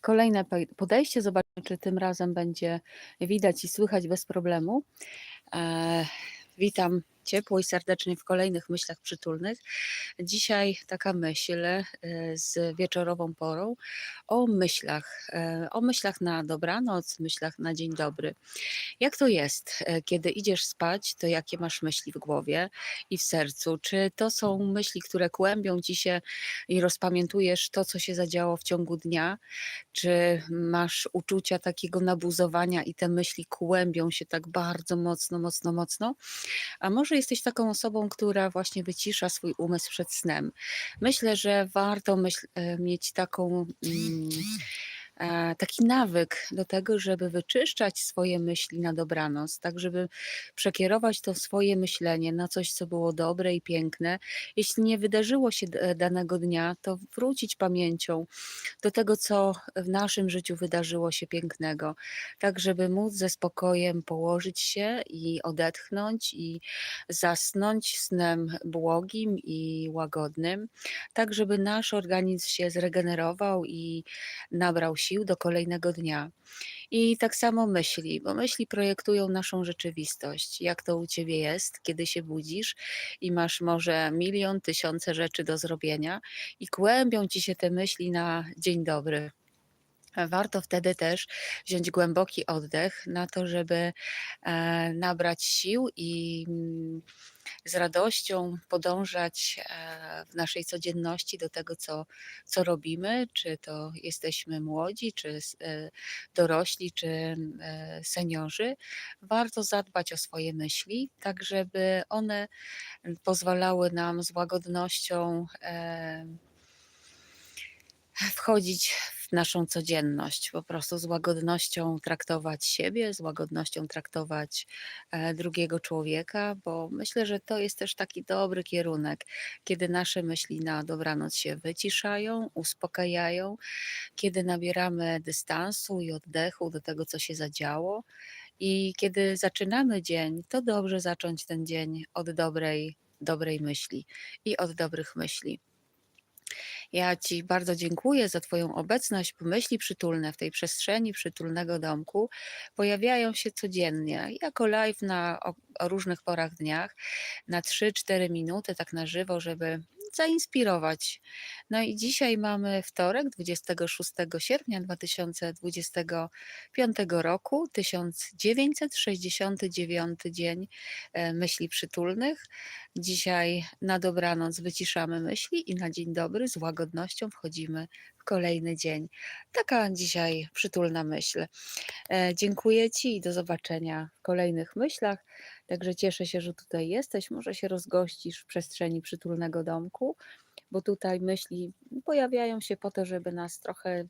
kolejne podejście. Zobaczmy, czy tym razem będzie widać i słychać bez problemu. Eee, witam ciepło i serdecznie w kolejnych myślach przytulnych. Dzisiaj taka myśl, e, z wieczorową porą o myślach, e, o myślach na dobranoc, myślach na dzień dobry. Jak to jest, e, kiedy idziesz spać, to jakie masz myśli w głowie i w sercu? Czy to są myśli, które kłębią ci się i rozpamiętujesz to, co się zadziało w ciągu dnia? Czy masz uczucia takiego nabuzowania i te myśli kłębią się tak bardzo mocno, mocno, mocno? A może jesteś taką osobą, która właśnie wycisza swój umysł przed snem? Myślę, że warto myśl e, mieć taką, mm, taki nawyk do tego, żeby wyczyszczać swoje myśli na dobranoc, tak żeby przekierować to swoje myślenie na coś, co było dobre i piękne. Jeśli nie wydarzyło się d danego dnia, to wrócić pamięcią do tego, co w naszym życiu wydarzyło się pięknego, tak żeby móc ze spokojem położyć się i odetchnąć i zasnąć snem błogim i łagodnym, tak żeby nasz organizm się zregenerował i nabrał sił do kolejnego dnia. I tak samo myśli, bo myśli projektują naszą rzeczywistość. Jak to u ciebie jest, kiedy się budzisz i masz może milion, tysiące rzeczy do zrobienia i kłębią ci się te myśli na dzień dobry. Warto wtedy też wziąć głęboki oddech na to, żeby, e, nabrać sił i, mm, z radością podążać, e, w naszej codzienności do tego, co co robimy, czy to jesteśmy młodzi, czy e, dorośli, czy, seniorzy. Warto zadbać o swoje myśli, tak żeby one pozwalały nam z łagodnością, wchodzić naszą codzienność, po prostu z łagodnością traktować siebie, z łagodnością traktować, e, drugiego człowieka, bo myślę, że to jest też taki dobry kierunek, kiedy nasze myśli na dobranoc się wyciszają, uspokajają, kiedy nabieramy dystansu i oddechu do tego, co się zadziało i kiedy zaczynamy dzień, to dobrze zacząć ten dzień od dobrej dobrej myśli i od dobrych myśli. Ja Ci bardzo dziękuję za Twoją obecność, myśli przytulne w tej przestrzeni przytulnego domku pojawiają się codziennie jako live na o o różnych porach dniach, na 3-4 minuty tak na żywo, żeby zainspirować. No i dzisiaj mamy wtorek, 26 sierpnia 2025 roku, 1969 dzień, e, myśli przytulnych. Dzisiaj na dobranoc wyciszamy myśli i na dzień dobry z łagodnością wchodzimy kolejny dzień. Taka dzisiaj przytulna myśl. E, dziękuję Ci i do zobaczenia w kolejnych myślach. Także cieszę się, że tutaj jesteś. Może się rozgościsz w przestrzeni przytulnego domku, bo tutaj myśli pojawiają się po to, żeby nas trochę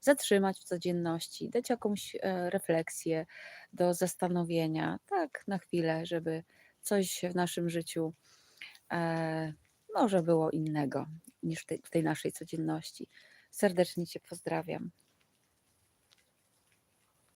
zatrzymać w codzienności, dać jakąś, e, refleksję do zastanowienia, tak na chwilę, żeby coś w naszym życiu, e, może było innego niż w tej w tej naszej codzienności. Serdecznie Cię pozdrawiam.